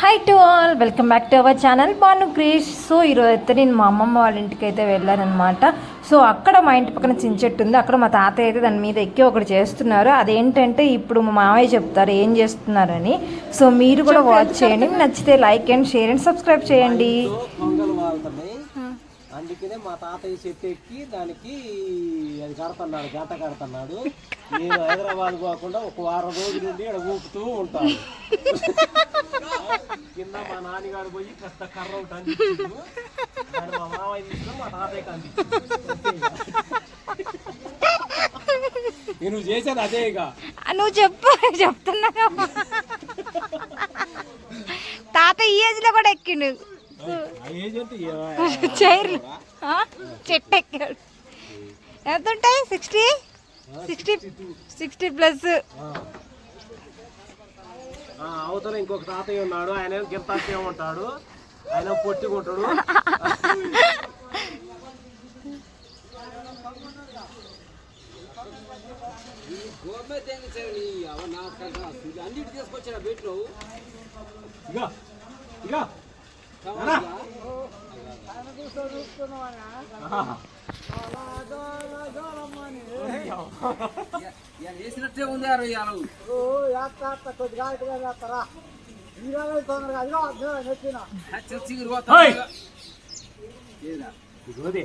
Hi to all welcome back to our channel Banu Krish so ఈరోజు అయితే నేను మా అమ్మమ్మ వాళ్ళ ఇంటికి అయితే వెళ్ళానమాట సో అక్కడ మా ఇంటి పక్కన చిన్న చెట్టు ఉంది. అక్కడ మా తాతయ్య అయితే దాని మీద ఎక్కి ఒకటి చేస్తున్నారు. అదేంటంటే ఇప్పుడు మా మామయ్య చెప్తారు ఏం చేస్తున్నారని. సో మీరు కూడా వాచ్ చేయండి. నచ్చితే like and share and subscribe చేయండి. వాళ్తున్నాయి అందుకనే మా తాతయ్య చెట్టు ఎక్కి దానికి అది కడుతున్నాడు గంట కడుతున్నాడు. నేను హైదరాబాద్ పోకుండా ఒక వారం రోజుల నుండి ఇక్కడ ఊపుతూ ఉంటాను. మా నాన్నగారు పోయి కాస్త కర్ర ఒకటి అందించిండు. దాన్ని మా మామయ్య తీసుకుని మా తాతయ్యకి అందించిండు. నేను చేసేది అదే ఇక. నువ్వు చెప్పు చెప్తున్నా తాత ఈ ఏజ్లో కూడా ఎక్కిండు. ఏజ్ చైర్లు. చెట్టు ఎక్కాడు. ఎంత ఉంటాయి? సిక్స్టీ సిక్స్టీ సిక్స్టీ ప్లస్ అవతల ఇంకొక తాతయ్య ఉన్నాడు. ఆయన గింతాకే ఉంటాడు. ఆయన పొట్టిగుంటాడు ఇక ఇక రానా? ఆహా. చేసినట్టే ఉంది అరవై ఆరు చచ్చిగిరి హేయ్! ఇదిగోది.